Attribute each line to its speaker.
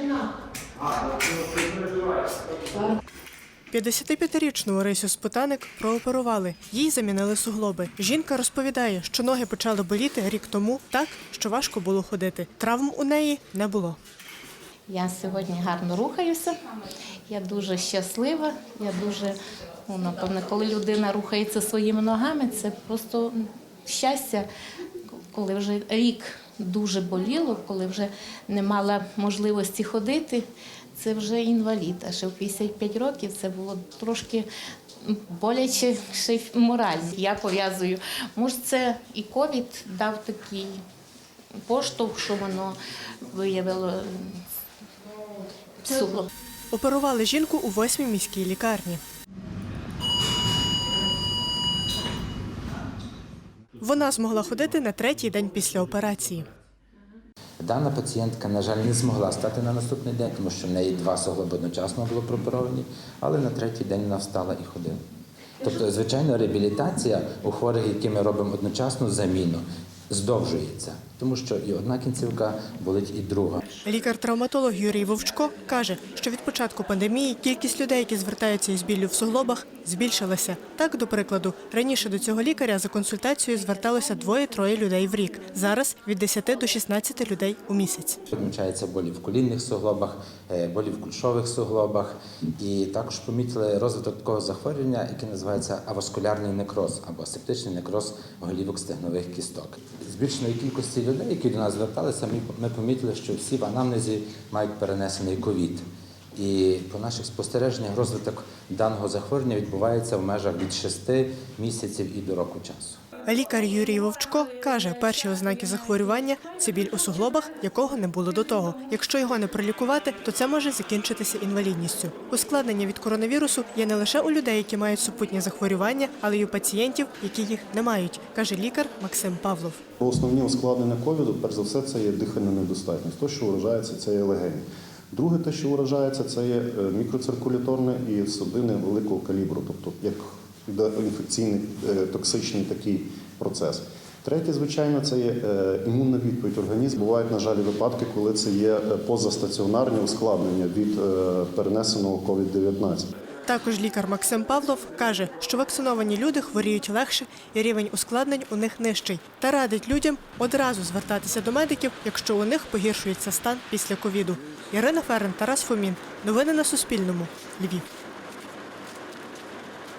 Speaker 1: – 55-річну Орисю Спутаник прооперували. Їй замінили суглоби. Жінка розповідає, що ноги почали боліти рік тому так, що важко було ходити. Травм у неї не було.
Speaker 2: Я сьогодні гарно рухаюся. Я дуже щаслива. Я дуже, ну, напевно, коли людина рухається своїми ногами, це просто щастя, коли вже рік дуже боліло, коли вже не мала можливості ходити. Це вже інвалід. А ще в 55 років це було трошки боляче ще й морально. Я пов'язую. Може, це і ковід дав такий поштовх, що воно виявило суглоб.
Speaker 1: Оперували жінку у восьмій міській лікарні. Вона змогла ходити на третій день після операції.
Speaker 3: Дана пацієнтка, на жаль, не змогла стати на наступний день, тому що в неї два суглоби одночасно було пропоровані, але на третій день вона встала і ходила. Тобто, звичайно, реабілітація у хворих, які ми робимо одночасну заміну, здовжується, тому що і одна кінцівка болить, і друга.
Speaker 1: Лікар-травматолог Юрій Вовчко каже, що від початку пандемії кількість людей, які звертаються із біллю в суглобах, збільшилася. Так, до прикладу, раніше до цього лікаря за консультацією зверталося двоє-троє людей в рік. Зараз від 10 до 16 людей у місяць.
Speaker 3: Відмічаються болі в колінних суглобах, е, болі в кульшових суглобах, і також помітили розвиток такого захворювання, яке називається аваскулярний некроз або септичний некроз голівок стегнових кісток. Збільшеної кількості людей, які до нас зверталися, ми- помітили, що всі в анамнезі мають перенесений ковід. І по наших спостереженнях розвиток даного захворювання відбувається в межах від 6 місяців і до року часу.
Speaker 1: Лікар Юрій Вовчко каже, перші ознаки захворювання це біль у суглобах, якого не було до того. Якщо його не пролікувати, то це може закінчитися інвалідністю. Ускладнення від коронавірусу є не лише у людей, які мають супутні захворювання, але й у пацієнтів, які їх не мають, каже лікар Максим Павлов.
Speaker 4: Основні ускладнення ковіду, перш за все, це є дихальна недостатність. То, що вражається, це є легені. Друге, те, що вражається, це є е, мікроциркуляторне і судини великого калібру, тобто як інфекційний е, токсичний такий процес. Третє, звичайно, це є е, імунна відповідь організму. Бувають, на жаль, випадки, коли це є е, позастаціонарні ускладнення від перенесеного COVID-19.
Speaker 1: Також лікар Максим Павлов каже, що вакциновані люди хворіють легше і рівень ускладнень у них нижчий, та радить людям одразу звертатися до медиків, якщо у них погіршується стан після ковіду. Ірина Ферен, Тарас Фомін. Новини на Суспільному. Львів.